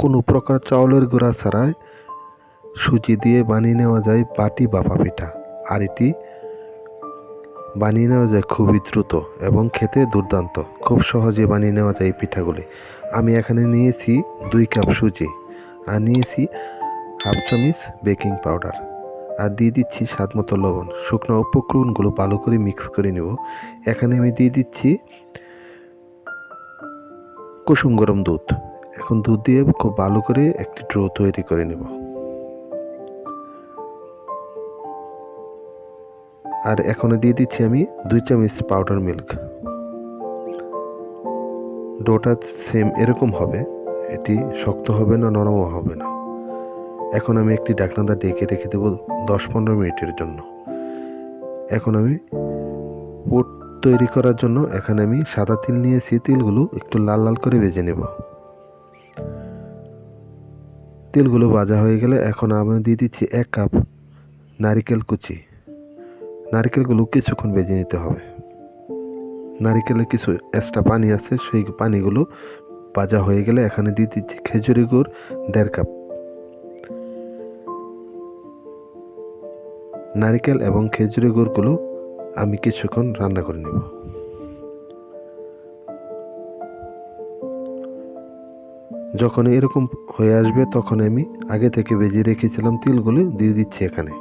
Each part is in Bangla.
কোনো প্রকার চাউলের গুঁড়া ছাড়াই সুজি দিয়ে বানিয়ে নেওয়া যায় বাটি বাফা পিঠা। আর এটি বানিয়ে নেওয়া যায় খুবই দ্রুত এবং খেতে দুর্দান্ত। খুব সহজে বানিয়ে নেওয়া যায় এই পিঠাগুলি। আমি এখানে নিয়েছি দুই কাপ সুজি আর নিয়েছি হাফ চামিচ বেকিং পাউডার। আর দিয়ে দিচ্ছি স্বাদ মতো লবণ। শুকনো উপকরণগুলো ভালো করে মিক্স করে নেব। এখানে আমি দিয়ে দিচ্ছি কুসুম গরম দুধ। এখন দুধ দিয়ে খুব ভালো করে একটি ড্রো তৈরি করে নেব। আর এখনও দিয়ে দিচ্ছি আমি দুই চামচ পাউডার মিল্ক ডোটা সেম এরকম হবে, এটি শক্ত হবে না, নরমও হবে না। এখন আমি একটি ডাকনাদা ডেকে রেখে দেবো দশ পনেরো মিনিটের জন্য। এখন আমি পুট তৈরি করার জন্য এখানে আমি সাদা তিল নিয়েছি, তিলগুলো একটু লাল লাল করে ভেজে নেব। তিলগুলো ভাজা হয়ে গেলে এখন আমি দিয়ে দিচ্ছি এক কাপ নারিকেল কুচি। নারিকেলগুলো কিছুক্ষণ ভেজে নিতে হবে। নারিকেলের কিছু এক্সট্রা পানি আছে, সেই পানিগুলো ভাজা হয়ে গেলে এখানে দিয়ে দিচ্ছি খেজুরি গুড় দেড় কাপ। নারিকেল এবং খেজুরি গুড়গুলো আমি কিছুক্ষণ রান্না করে নেব। যখন এরকম হয়ে আসবে, তখন আমি আগে থেকে ভেজে রেখেছিলাম তিলগুলো, দিয়ে দিচ্ছি এখানে।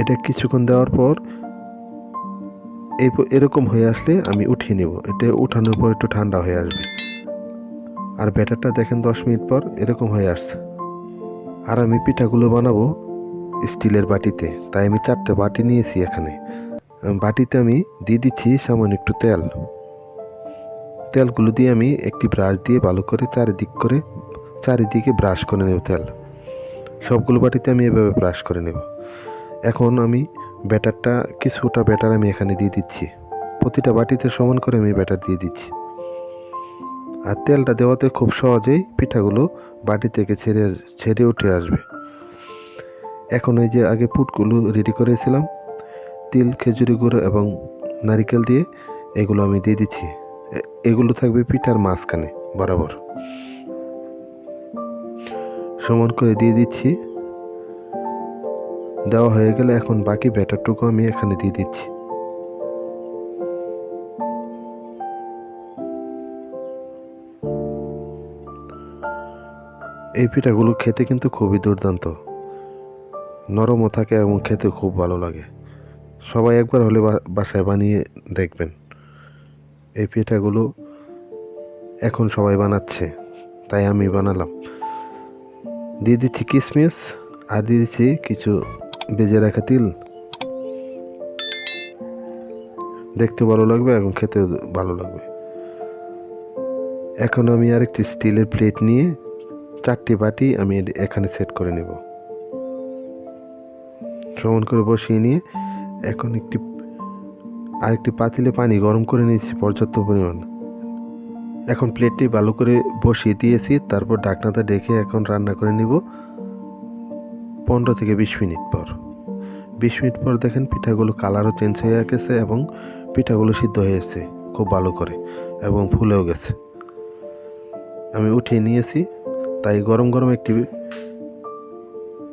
এটা কিছুক্ষণ দেওয়ার পর এই এরকম হয়ে আসলে আমি উঠিয়ে নেব। এটা উঠানোর পর একটু ঠান্ডা হয়ে আসবে। আর ব্যাটারটা দেখেন দশ মিনিট পর এরকম হয়ে আসছে। আর আমি পিঠাগুলো বানাবো স্টিলের বাটিতে। তাই আমি চারটে বাটি নিয়েছি এখানে। বাটিতে আমি দিয়ে দিচ্ছি সামান্য একটু তেল। তেলগুলো দিয়ে আমি একটি ব্রাশ দিয়ে ভালো করে চারিদিক করে, চারিদিকে ব্রাশ করে নেব তেল। সবগুলো বাটিতে আমি এভাবে ব্রাশ করে নেব। এখন আমি ব্যাটারটা, কিছুটা ব্যাটার আমি এখানে দিয়ে দিচ্ছি। প্রতিটা বাটিতে সমান করে আমি ব্যাটার দিয়ে দিচ্ছি। আর তেলটা দেওয়াতে খুব সহজেই পিঠাগুলো বাটি থেকে ছেড়ে ছেড়ে উঠে আসবে। এখন ওই যে আগে পুটগুলো রেডি করেছিলাম, তিল, খেজুরি গুঁড়ো এবং নারিকেল দিয়ে এগুলো আমি দিয়ে দিচ্ছি। এগুলো থাকবে পিঠার মাঝখানে, বরাবর। সমান করে দিয়ে দিচ্ছি। দেওয়া হয়ে গেলে এখন বাকি ব্যাটারটুকু আমি এখানে দিয়ে দিচ্ছি। এই পিঠাগুলো খেতে কিন্তু খুবই দুর্দান্ত। নরমও থাকে এবং খেতে খুব ভালো লাগে। সবাই একবার হলে বাসায় বানিয়ে দেখবেন। এই পিঠাগুলো এখন সবাই বানাচ্ছে, তাই আমি বানালাম। দিয়ে দিচ্ছি কিশমিশ আর দিয়ে দিচ্ছি কিছু বেজে রাখা তিল। দেখতে ভালো লাগবে এবং খেতে ভালো লাগবে। এখন আমি আরেকটি স্টিলের প্লেট নিয়ে চারটি বাটি আমি এখানে সেট করে নেব। সমান করে বসিয়ে নিয়ে এখন একটি আরেকটি পাতিলে পানি গরম করে নিয়েছি পর্যাপ্ত পরিমাণ। এখন প্লেটটি ভালো করে বসিয়ে দিয়েছি, তারপর ডাকনাটা ডেকে এখন রান্না করে নিব পনেরো থেকে বিশ মিনিট পর। বিশ মিনিট পর দেখেন পিঠাগুলো কালারও চেঞ্জ হয়ে গেছে এবং পিঠাগুলো সিদ্ধ হয়েছে খুব ভালো করে এবং ফুলেও গেছে। আমি উঠিয়ে নিয়েছি, তাই গরম গরম একটি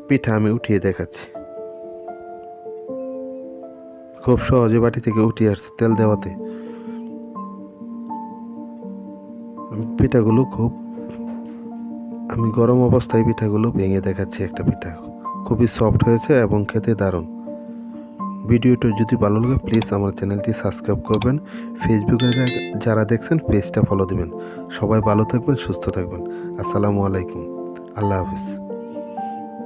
পিঠা আমি উঠিয়ে দেখাচ্ছি। খুব সহজে বাটি থেকে উঠিয়ে আসছে তেল দেওয়াতে। পিঠাগুলো খুব আমি গরম অবস্থায় পিঠাগুলো ভেঙে দেখাচ্ছি একটা পিঠা। খুবই সফট হয়েছে এবং খেতে দারুণ। ভিডিওটা যদি ভালো লাগে প্লিজ আমার চ্যানেলটি সাবস্ক্রাইব করবেন। ফেসবুকে যারা দেখছেন পেজটা ফলো দেবেন। সবাই ভালো থাকবেন, সুস্থ থাকবেন। আসসালামু আলাইকুম। আল্লাহ হাফিজ।